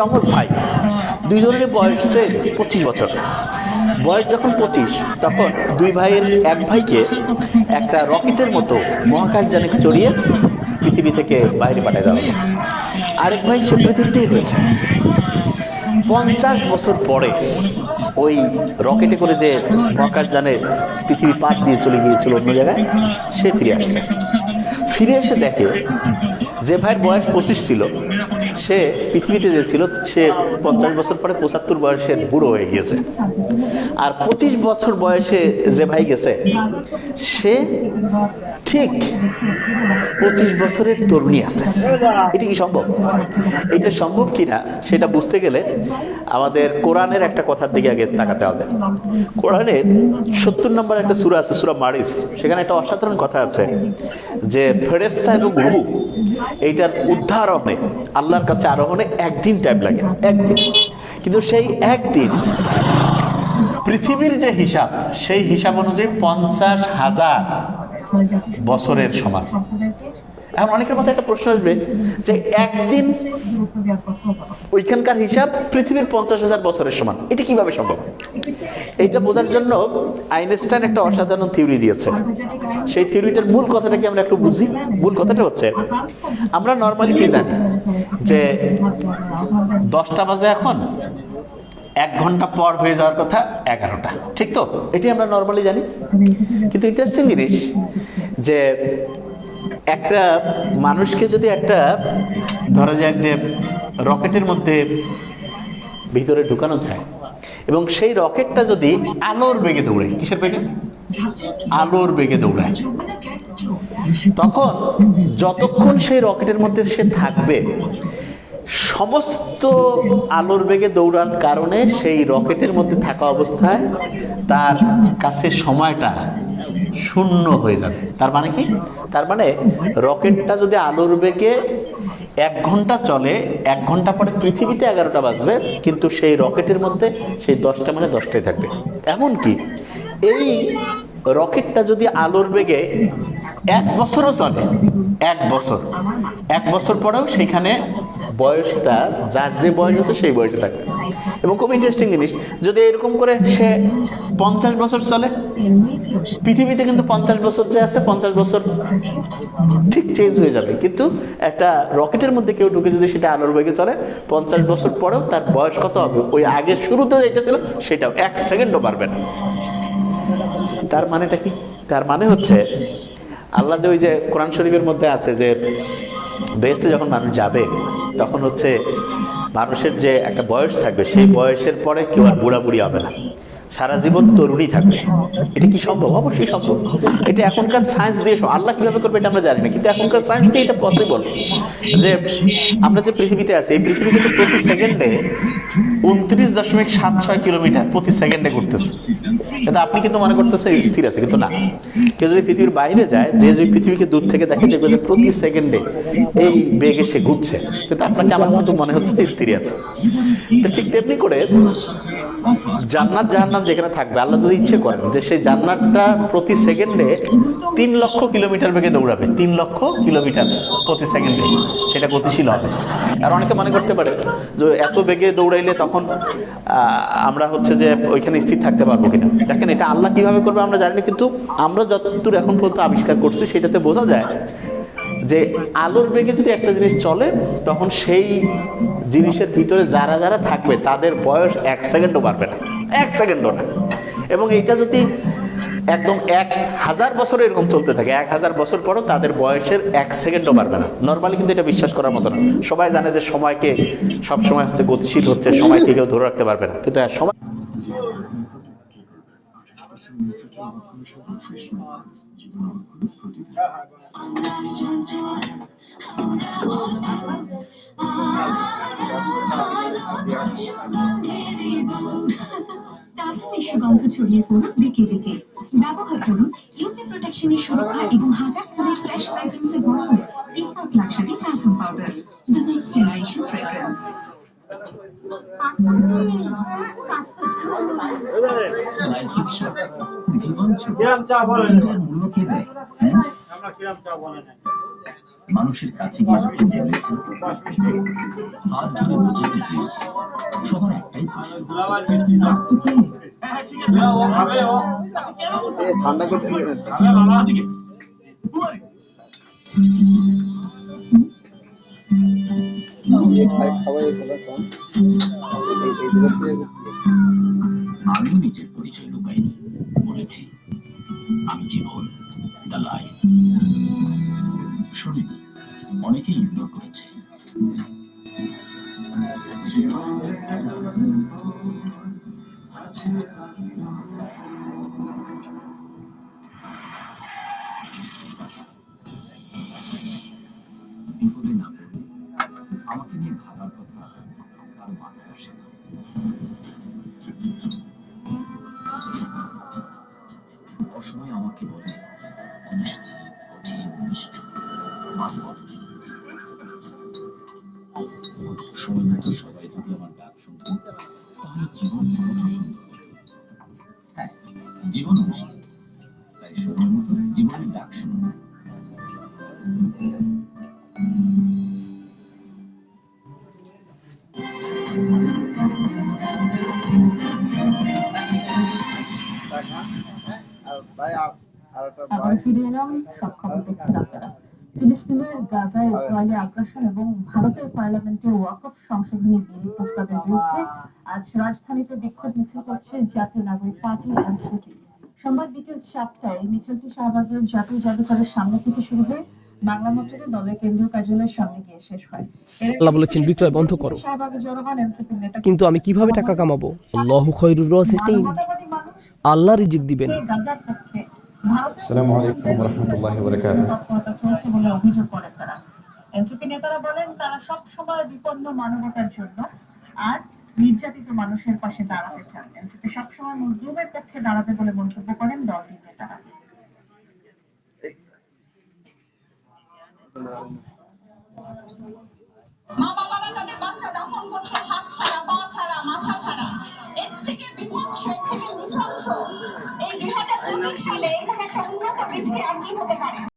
যমজ ভাই। দুইজনের বয়সে পঁচিশ বছর। বয়স যখন পঁচিশ, তখন দুই ভাইয়ের এক ভাইকে একটা রকেটের মতো মহাকাশযানে চড়িয়ে পৃথিবী থেকে বাইরে পাঠিয়ে দেওয়া আরেক ভাই সে পৃথিবীতেই রয়েছে। পঞ্চাশ বছর পরে ওই রকেটে করে যে মহাকাশযানে পৃথিবী পার দিয়ে চলে গিয়েছিল অন্য জায়গায়, সে ফিরে আসছে ফিরে এসে দেখে যে ভাইয়ের বয়স পঁচিশ ছিল, সে পৃথিবীতে যে ছিল, সে পঞ্চাশ বছর পরে পঁচাত্তর বয়সের বুড়ো হয়ে গিয়েছে। আর পঁচিশ বছর বয়সে যে ভাই গেছে, সে ঠিক পঁচিশ বছরের তরুণী আছে। এটা কি সম্ভব? এটা সম্ভব কিনা সেটা বুঝতে গেলে আমাদের কোরআনের একটা কথার দিকে আগে তাকাতে হবে। কোরআনের সত্তর নম্বর একটা সুরা আছে, সুরা মারিস। সেখানে একটা অসাধারণ কথা আছে যে ফেরেস্তা এবং রুহু এইটার উদ্ধারণে আল্লাহর কাছে আরোহণে একদিন টাইম লাগে, একদিন। কিন্তু সেই একদিন পৃথিবীর যে হিসাব, সেই হিসাব অনুযায়ী পঞ্চাশ হাজার বছরের সমান। এখন অনেকের মাথায় একটা প্রশ্ন আসবে যে একদিন ওইখানকার হিসাব পৃথিবীর পঞ্চাশ হাজার বছরের সমান। এটা কীভাবে সম্ভব? এইটা বোঝার জন্য আইনস্টাইন একটা অসাধারণ থিওরি দিয়েছে। সেই থিওরিটার মূল কথাটা কি আমরা একটু বুঝি। মূল কথাটা হচ্ছে, আমরা নর্মালি কি জানি? যে দশটা বাজে এখন, এক ঘণ্টা পর হয়ে যাওয়ার কথা এগারোটা। ঠিক তো? এটি আমরা নর্মালি জানি। কিন্তু ইন্টারেস্টিং জিনিস যে একটা মানুষকে যদি একটা, ধরা যাক যে রকেটের মধ্যে ভিতরে ঢুকানো যায়, এবং সেই রকেটটা যদি আলোর বেগে দৌড়ায়, কিসের বেগে? আলোর বেগে দৌড়ায়, তখন যতক্ষণ সেই রকেটের মধ্যে সে থাকবে, সমস্ত আলোর বেগে দৌড়ার কারণে সেই রকেটের মধ্যে থাকা অবস্থায় তার কাছে সময়টা শূন্য হয়ে যাবে। তার মানে কি? তার মানে রকেটটা যদি আলোর বেগে এক ঘণ্টা চলে, এক ঘণ্টা পরে পৃথিবীতে এগারোটা বাজবে, কিন্তু সেই রকেটের মধ্যে সেই দশটা মানে দশটাই থাকবে। এমনকি এই রকেটটা যদি আলোর বেগে এক বছরও চলে, এক বছর এক বছর পরেও সেখানে বয়সটা, যার যে বয়স আছে সেই বয়সে থাকবে। এবং খুব ইন্টারেস্টিং জিনিস, যদি এরকম করে সে পঞ্চাশ বছর চলে, পৃথিবীতে কিন্তু পঞ্চাশ বছর যে আছে, পঞ্চাশ বছর ঠিক চেঞ্জ হয়ে যাবে। কিন্তু একটা রকেটের মধ্যে কেউ ঢুকে যদি সেটা আলোর বেগে চলে, পঞ্চাশ বছর পরেও তার বয়স কত হবে? ওই আগের শুরুতে যেটা ছিল, সেটাও এক সেকেন্ডও পারবে না। তার মানেটা কি? তার মানে হচ্ছে, আল্লাহ যে ওই যে কোরআন শরীফের মধ্যে আছে যে বেহেস্তে যখন মানুষ যাবে তখন হচ্ছে মানুষের যে একটা বয়স থাকবে, সেই বয়সের পরে কেউ আর বুড়া বুড়ি হবে না। সারা জীবন তরুণী থাকবে। এটা কি সম্ভব? অবশ্যই সম্ভব। এটা এখনকার সায়েন্স দিয়ে আল্লাহ কীভাবে করবে এটা আমরা জানি না, কিন্তু এখনকার সায়েন্স দিয়ে এটা পসিবল যে আমরা যে পৃথিবীতে আছি, এই পৃথিবী কিন্তু প্রতি সেকেন্ডে উনত্রিশ দশমিক সাত ছয় কিলোমিটার প্রতি সেকেন্ডে ঘুরতেছে। কিন্তু আপনি কিন্তু মনে করতেছেন স্থির আছে, কিন্তু না। কেউ যদি পৃথিবীর বাইরে যায়, যে যদি পৃথিবীকে দূর থেকে দেখে দেখবে যে প্রতি সেকেন্ডে এই বেগে সে ঘুরছে, কিন্তু আপনাকে আমার কিন্তু মনে হচ্ছে স্থির আছে। তো ঠিক তেমনি করে জান্নাত জাহান্নাম যেখানে থাকবে, আল্লাহ যদি ইচ্ছে করেন যে সেই জান্নাতটা প্রতি সেকেন্ডে তিন লক্ষ কিলোমিটার বেগে দৌড়াবে, তিন লক্ষ কিলোমিটার প্রতি সেকেন্ডে, সেটা গতিশীল হবে। আর অনেকে মনে করতে পারে যে এত বেগে দৌড়াইলে তখন আমরা হচ্ছে যে ওইখানে স্থির থাকতে পারব কিনা। দেখেন এটা আল্লাহ কীভাবে করবে আমরা জানি না, কিন্তু আমরা যতদূর এখন পর্যন্ত আবিষ্কার করছি, সেটাতে বোঝা যায় যে আলোর বেগে যদি একটা জিনিস চলে, তখন সেই জিনিসের ভিতরে যারা যারা থাকবে তাদের বয়স এক সেকেন্ডও বাড়বে না। এক সেকেন্ডও না। এবং এইটা যদি একদম এক হাজার বছর এরকম চলতে থাকে এক হাজার বছর পরও তাদের বয়সের এক সেকেন্ডও বাড়বে না। নর্মালি কিন্তু এটা বিশ্বাস করার মতো না। সবাই জানে যে সময়কে সব সময় হচ্ছে গতিশীল হচ্ছে সময়কে কেউ ধরে রাখতে পারবে না। কিন্তু হ্যাঁ, সময় তারপরে সুগন্ধ ছড়িয়ে পড়ুক দিকে দিকে। ব্যবহার করুন ইউপি প্রোটেকশনের সুরক্ষা এবং হাজার ফুলের ফ্রেশ ফ্র্যাগ্রেন্সে ভরপুর তিন পাক luxury talcum powder the next generation fragrance জীবন ছোট চা বলেন? মূল্য কে দেয় হ্যাঁ? আমরা কিরাম চা বলেন মানুষের কাছে গিয়ে যখন বলেছি হাত ধরে বোঝাতে চেয়েছি সবার একটাই প্রশ্ন ঠান্ডা করছি আমিও নিজের পরিচয় লুকাইনি বলেছি আমি জীবন দ্য লাইফ শুনি, অনেকেই ইগনোর করেছে। বিপদে না আমাকে নিয়ে ভাবার কথা কারও মাথায় আসে না। অসময় আমাকে বলে জীবন। হ্যাঁ জীবন অনিশ্চিত তাই সময় মতো জীবনের ডাক শুনুন ভাই আর আর একটা আবার ফিরে এলাম সব খবর দেখছেন আপনারা ফিলিস্তিনের গাজা ইসরায়েলি আগ্রাসন এবং ভারতের পার্লামেন্টে ওয়াকফ সংশোধনী বিল প্রস্তাবের বিরুদ্ধে আজ রাজধানীতে বিক্ষোভ মিছিল করছে জাতীয় নাগরিক পার্টি এনসিপি। সোমবার বিকেল চারটায় মিছিলটি শাহবাগের জাতীয় জাদুঘরের সামনে থেকে শুরু হয়ে বাংলা মোটরে দলের কেন্দ্রীয় কার্যালয়ের সামনে গিয়ে শেষ হয়। আল্লাহ বলেছেন, বিক্রয় বন্ধ করো। কিন্তু আমি কীভাবে টাকা কামাবো? আল্লাহু খৈরুর রাজিকিন আল্লাহ রিজিক দিবেন। গাজার পক্ষে আসসালামু আলাইকুম রহমতুল্লাহ বরকাত তৎপরতা চলছে বলে অভিযোগ করেন তারা। এনসিপি নেতারা বলেন তারা সব সময় বিপন্ন মানবতার জন্য আর নির্যাতিত মানুষের পাশে দাঁড়াতে চান। এনসিপি সবসময় মুসলিমের পক্ষে দাঁড়াবে বলে মন্তব্য করেন দলটির নেতারা। মা বাবারা তাদের বাচ্চা দাফন করছে হাত ছাড়া পা ছাড়া মাথা ছাড়া। এর থেকে এর থেকে নৃশংস দুই হাজার পঁচিশ সালে এরকম একটা উন্নত বিশ্বে আর কি হতে পারে।